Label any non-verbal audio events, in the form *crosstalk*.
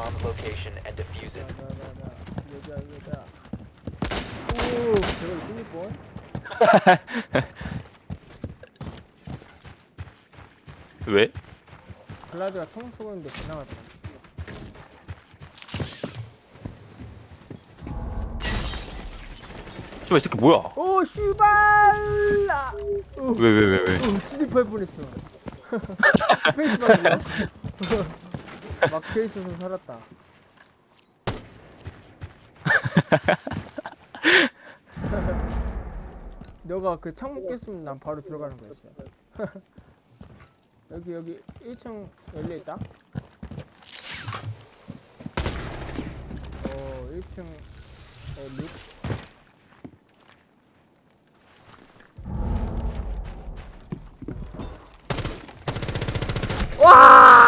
bomb location and defuse it. 나나나나 여자 여자 오 저걸 끊을 뻔 왜? 블라드가 총 쏘고 있는데 지나갔다 씨발 이 새끼 뭐야? 오 슈발라 왜 왜 왜 왜? 오 슬립할 뻔했어 페이스박이야 막혀 있어서 살았다. *laughs* 너가 그 창문 깼으면 난 바로 들어가는 거였어. *laughs* 여기 여기 1층 열려 있다. 어 1층 어, 6. 와!